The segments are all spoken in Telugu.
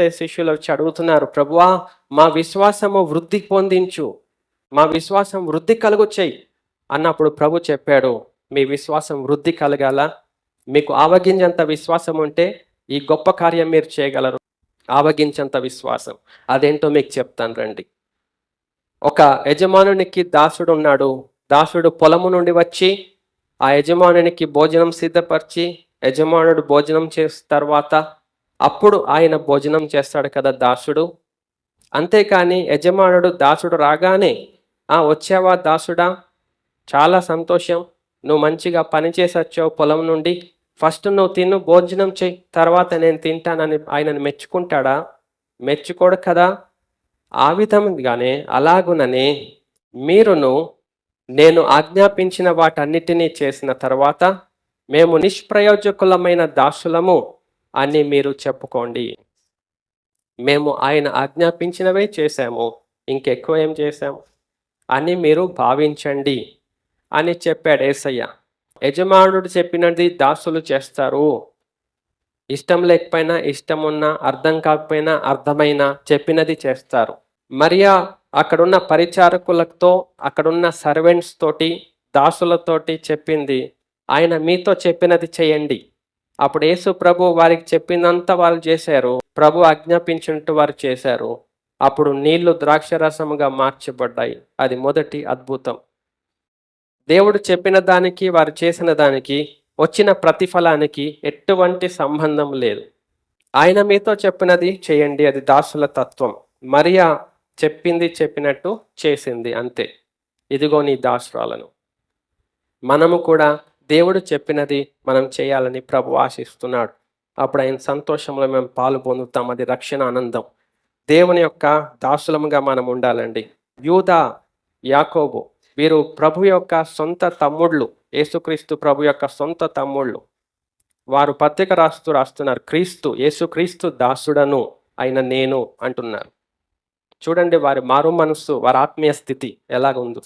ఏసై శిష్యులు వచ్చి అడుగుతున్నారు ప్రభువా మా విశ్వాసము వృద్ధి పొందించు. మా విశ్వాసం వృద్ధి కలుగు అన్నప్పుడు ప్రభు చెప్పాడు మీ విశ్వాసం వృద్ధి కలగాల. మీకు ఆవగించేంత విశ్వాసం ఉంటే ఈ గొప్ప కార్యం మీరు చేయగలరు. ఆవగించేంత విశ్వాసం. అదేంటో మీకు చెప్తాను రండి. ఒక యజమానునికి దాసుడు ఉన్నాడు. దాసుడు పొలము నుండి వచ్చి ఆ యజమానునికి భోజనం సిద్ధపరిచి యజమానుడు భోజనం చేసిన తర్వాత అప్పుడు ఆయన భోజనం చేస్తాడు కదా దాసుడు. అంతేకాని యజమానుడు దాసుడు రాగానే ఆ వచ్చావా దాసుడా? చాలా సంతోషం. నువ్వు మంచిగా పని వచ్చావు పొలం నుండి. ఫస్ట్ నువ్వు తిను భోజనం చేయి. తర్వాత నేను తింటానని ఆయనను మెచ్చుకుంటాడా? మెచ్చుకోడు కదా. ఆ విధంగానే అలాగుననే మీరును నేను ఆజ్ఞాపించిన వాటన్నిటినీ చేసిన తర్వాత మేము నిష్ప్రయోజకులమైన దాసులము. అని మీరు చెప్పుకోండి. మేము ఆయన ఆజ్ఞాపించినవే చేశాము. ఇంకెక్కువ ఏం చేశాము అని మీరు భావించండి అని చెప్పాడు ఏసయ్య. యజమానుడు చెప్పినది దాసులు చేస్తారు. ఇష్టం లేకపోయినా ఇష్టం ఉన్నా అర్థం కాకపోయినా అర్థమైనా చెప్పినది చేస్తారు. మరియా అక్కడున్న పరిచారకులతో అక్కడున్న సర్వెంట్స్ తోటి దాసులతోటి చెప్పింది. ఆయన మీతో చెప్పినది చేయండి. అప్పుడు యేసు ప్రభు వారికి చెప్పినంత వాళ్ళు చేశారు. ప్రభు ఆజ్ఞాపించినట్టు వారు చేశారు. అప్పుడు నీళ్ళు ద్రాక్షరసముగా మార్చబడ్డాయి. అది మొదటి అద్భుతం. దేవుడు చెప్పిన దానికి వారు చేసిన దానికి వచ్చిన ప్రతిఫలానికి ఎటువంటి సంబంధం లేదు. ఆయన మీతో చెప్పినది చేయండి అది దాసుల తత్వం. మరియా చెప్పింది చెప్పినట్టు చేసింది అంతే. ఇదిగో నీ దాసురాలను. మనము కూడా దేవుడు చెప్పినది మనం చేయాలని ప్రభు ఆశిస్తున్నాడు. అప్పుడు ఆయన సంతోషంలో మేము పాలు పొందుతాం. అది రక్షణ ఆనందం. దేవుని యొక్క దాసులముగా మనం ఉండాలండి. యూదా యాకోబు వీరు ప్రభు యొక్క సొంత తమ్ముళ్ళు యేసుక్రీస్తు ప్రభు యొక్క సొంత తమ్ముళ్ళు. వారు పత్రిక రాస్తూ రాస్తున్నారు. క్రీస్తు యేసుక్రీస్తు దాసుడను అయిన నేను అంటున్నారు. చూడండి వారి మారు మనస్సు వారి ఆత్మీయ స్థితి ఎలాగుందో.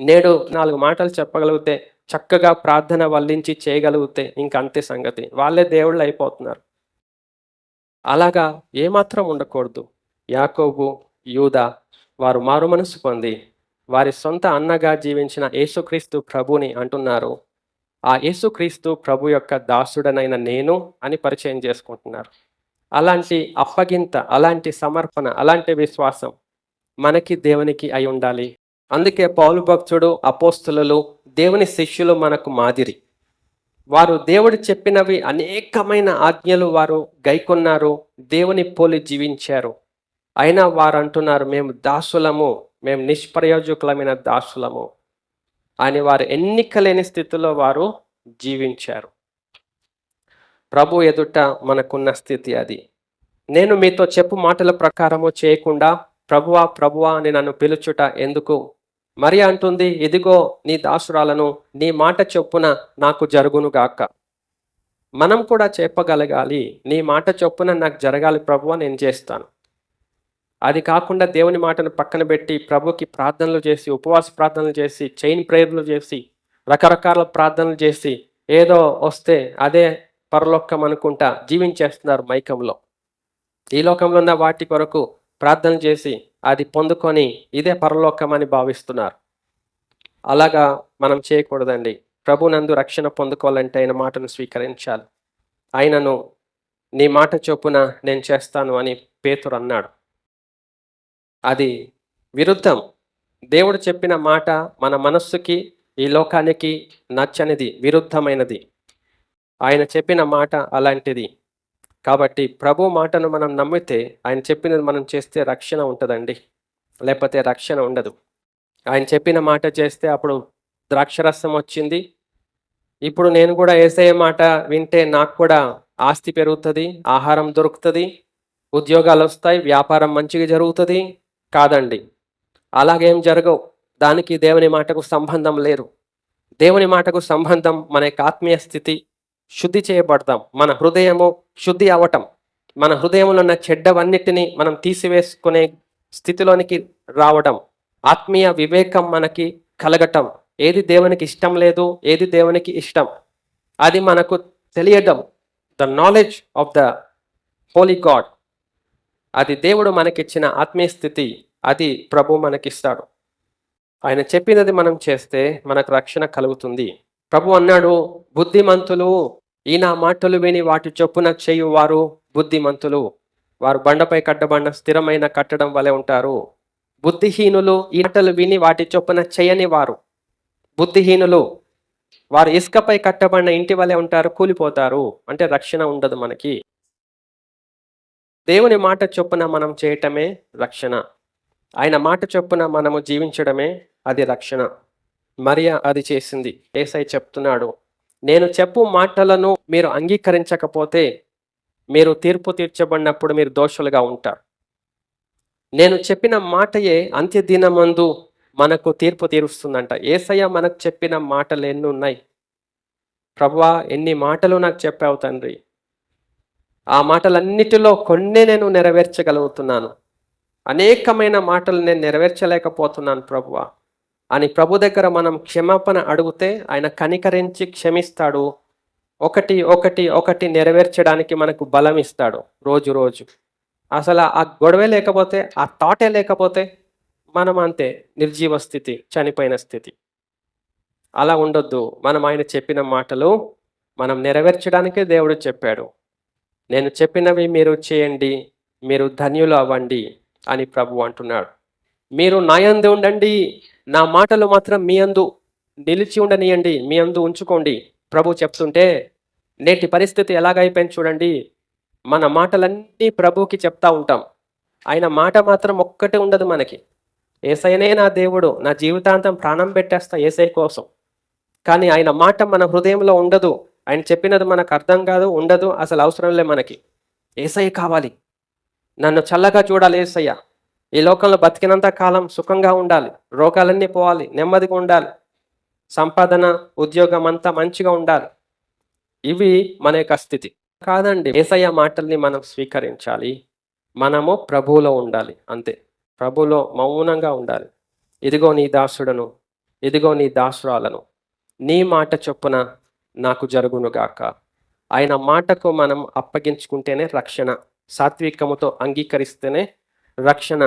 నేడు నాలుగు మాటలు చెప్పగలిగితే చక్కగా ప్రార్థన వల్లించి చేయగలిగితే ఇంక అంతే సంగతి. వాళ్ళే దేవుళ్ళు అయిపోతున్నారు. అలాగా ఏమాత్రం ఉండకూడదు. యాకోబు యూదా వారు మారు మనసు పొంది వారి సొంత అన్నగా జీవించిన యేసుక్రీస్తు ప్రభుని అంటున్నారు. ఆ యేసుక్రీస్తు ప్రభు యొక్క దాసుడనైన నేను అని పరిచయం చేసుకుంటున్నారు. అలాంటి అప్పగింత అలాంటి సమర్పణ అలాంటి విశ్వాసం మనకి దేవునికి అయి ఉండాలి. అందుకే పౌలు భక్తుడు అపోస్తులు దేవుని శిష్యులు మనకు మాదిరి. వారు దేవుడు చెప్పినవి అనేకమైన ఆజ్ఞలు వారు గైకొన్నారు దేవుని పోలి జీవించారు. అయినా వారు అంటున్నారు మేము దాసులము మేము నిష్ప్రయోజకులమైన దాసులము. అని వారు ఎన్నిక లేని స్థితిలో వారు జీవించారు. ప్రభు ఎదుట మనకున్న స్థితి అది. నేను మీతో చెప్పు మాటల ప్రకారము చేయకుండా ప్రభువా ప్రభువా అని నన్ను పిలుచుట ఎందుకు? మరి అంటుంది ఇదిగో నీ దాసురాలను నీ మాట చొప్పున నాకు జరుగునుగాక మనం కూడా చెప్పగలగాలి నీ మాట చొప్పున నాకు జరగాలి ప్రభువా నేను చేస్తాను. అది కాకుండా దేవుని మాటను పక్కన పెట్టి ప్రభుకి ప్రార్థనలు చేసి ఉపవాస ప్రార్థనలు చేసి చైన్ ప్రేయర్లు చేసి రకరకాల ప్రార్థనలు చేసి ఏదో వస్తే అదే పరలోకం అనుకుంటా జీవించేస్తున్నారు మైకంలో. ఈ లోకంలో ఉన్న వాటి కొరకు ప్రార్థన చేసి అది పొందుకొని ఇదే పరలోకం అని భావిస్తున్నారు. అలాగా మనం చేయకూడదండి. ప్రభునందు రక్షణ పొందుకోవాలంటే ఆయన మాటను స్వీకరించాలి. ఆయనను నీ మాట చొప్పున నేను చేస్తాను అని పేతురు అన్నాడు. అది విరుద్ధం. దేవుడు చెప్పిన మాట మన మనస్సుకి ఈ లోకానికి నచ్చనిది విరుద్ధమైనది. ఆయన చెప్పిన మాట అలాంటిది. కాబట్టి ప్రభు మాటను మనం నమ్మితే ఆయన చెప్పినది మనం చేస్తే రక్షణ ఉంటుందండి. లేకపోతే రక్షణ ఉండదు. ఆయన చెప్పిన మాట చేస్తే అప్పుడు ద్రాక్షరసం వచ్చింది. ఇప్పుడు నేను కూడా ఏసే మాట వింటే నాకు కూడా ఆస్తి పెరుగుతుంది ఆహారం దొరుకుతుంది ఉద్యోగాలు వస్తాయి వ్యాపారం మంచిగా జరుగుతుంది కాదండి. అలాగేం జరగవు. దానికి దేవుని మాటకు సంబంధం లేరు దేవుని మాటకు సంబంధం మన యొక్క ఆత్మీయ స్థితి శుద్ధి చేయబడతాం. మన హృదయము శుద్ధి అవటం. మన హృదయంలో ఉన్న చెడ్డవన్నిటిని మనం తీసివేసుకునే స్థితిలోనికి రావడం ఆత్మీయ వివేకం మనకి కలగటం. ఏది దేవునికి ఇష్టం లేదు ఏది దేవునికి ఇష్టం? అది మనకు తెలియడం the knowledge of the holy God అది దేవుడు మనకిచ్చిన ఆత్మీయ స్థితి. అది ప్రభు మనకిస్తాడు. ఆయన చెప్పినది మనం చేస్తే మనకు రక్షణ కలుగుతుంది. ప్రభు అన్నాడు బుద్ధిమంతులు ఈ నా మాటలు విని వాటి చొప్పున చేయువారు బుద్ధిమంతులు. వారు బండపై కట్టబడిన స్థిరమైన కట్టడం వలె ఉంటారు. బుద్ధిహీనులు ఈ మాటలు విని వాటి చొప్పున చేయని వారు. బుద్ధిహీనులు వారు ఇసుకపై కట్టబడిన ఇంటి వలె ఉంటారు కూలిపోతారు. అంటే రక్షణ ఉండదు మనకి. దేవుని మాట చొప్పున మనం చేయటమే రక్షణ. ఆయన మాట చొప్పున మనము జీవించడమే అది రక్షణ. మరియా అది చేసింది. ఏసై చెప్తున్నాడు నేను చెప్పు మాటలను మీరు అంగీకరించకపోతే మీరు తీర్పు తీర్చబడినప్పుడు మీరు దోషులుగా ఉంటారు. నేను చెప్పిన మాటయే అంత్యదినమందు మనకు తీర్పు తీరుస్తుందంట. ఏసయ్య మనకు చెప్పిన మాటలు ఎన్ని ఉన్నాయి? ప్రభా ఎన్ని మాటలు నాకు చెప్పావు తండ్రి? ఆ మాటలన్నిటిలో కొన్నే నేను నెరవేర్చగలుగుతున్నాను. అనేకమైన మాటలు నేను నెరవేర్చలేకపోతున్నాను ప్రభువా. అని ప్రభు దగ్గర మనం క్షమాపణ అడిగితే ఆయన కనికరించి క్షమిస్తాడు. ఒకటి ఒకటి ఒకటి నెరవేర్చడానికి మనకు బలం ఇస్తాడు రోజు రోజు. అసలు ఆ గొడవే లేకపోతే ఆ థాటే లేకపోతే మనం అంతే నిర్జీవ స్థితి చనిపోయిన స్థితి. అలా ఉండొద్దు. మనం ఆయన చెప్పిన మాటలు మనం నెరవేర్చడానికే దేవుడు చెప్పాడు. నేను చెప్పినవి మీరు చేయండి మీరు ధన్యులు అవ్వండి అని ప్రభు అంటున్నాడు. మీరు నా ఉండండి నా మాటలు మాత్రం మీ అందు నిలిచి ఉండనియండి మీ అందు ఉంచుకోండి. ప్రభు చెప్తుంటే నేటి పరిస్థితి ఎలాగైపోయింది చూడండి. మన మాటలన్నీ ప్రభుకి చెప్తా ఉంటాం. ఆయన మాట మాత్రం ఒక్కటే ఉండదు మనకి. ఏసైనే నా దేవుడు నా జీవితాంతం ప్రాణం పెట్టేస్తా ఏసై కోసం. కానీ ఆయన మాట మన హృదయంలో ఉండదు. ఆయన చెప్పినది మనకు అర్థం కాదు ఉండదు అసలు అవసరం లే మనకి. ఏసై కావాలి. నన్ను చల్లగా చూడాలి ఏసయ్య. ఈ లోకంలో బతికినంత కాలం సుఖంగా ఉండాలి రోగాలన్నీ పోవాలి నెమ్మదిగా ఉండాలి సంపాదన ఉద్యోగం అంతా మంచిగా ఉండాలి. ఇవి మన యొక్క స్థితి. కాదండి ఏసయ్య మాటల్ని మనం స్వీకరించాలి. మనము ప్రభువులో ఉండాలి అంతే. ప్రభులో మౌనంగా ఉండాలి. ఇదిగో నీ దాసుడను ఇదిగో నీ దాసురాలను. నీ మాట చొప్పున నాకు జరుగునుగాక. ఆయన మాటకు మనం అప్పగించుకుంటేనే రక్షణ సాత్వికముతో అంగీకరిస్తేనే రక్షణ